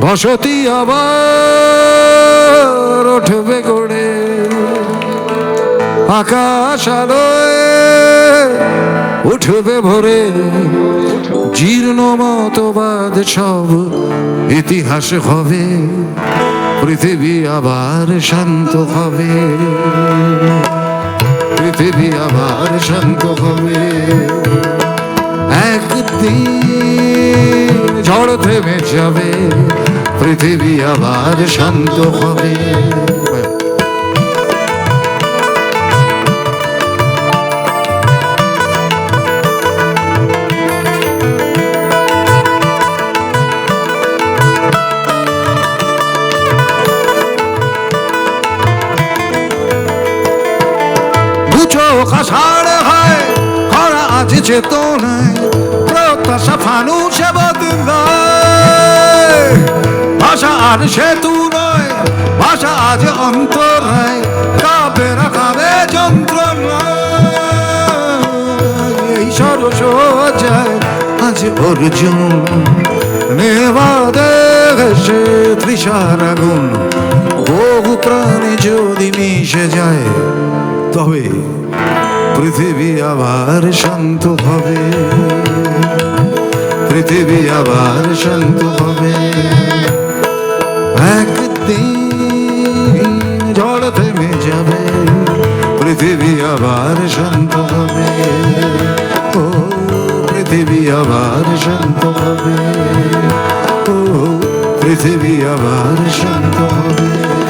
বসতি আবার উঠবে গড়ে। আকাশ উঠবে ভরে। জীর্ণ মতবাদ সব ইতিহাস হবে। পৃথিবী আবার শান্ত হবে। পৃথিবী আবার শান্ত হবে। একদিন ঝড় থেমে যাবে পৃথিবী আবার শান্ত হবে। আছে চেতনায় প্রত্যাশা ফানুষে বদলায় ভাষা আর সেতু নয়, ভাষা আজ অন্তরায় কাবে রাখাবে যন্ত্রণায় এই সরস যায় আজ অর্জুন, নেওয়া দেশে তৃষার আগুন। বহু প্রাণে যদি মিশে যায়, তবে পৃথিবী আবার শান্ত হবে। পৃথিবী আবার শান্ত হবে। একদিন ঝড় থেমে যাবে, পৃথিবী আবার শান্ত হবে। ও, পৃথিবী আবার শান্ত হবে। ও, পৃথিবী আবার শান্ত হবে।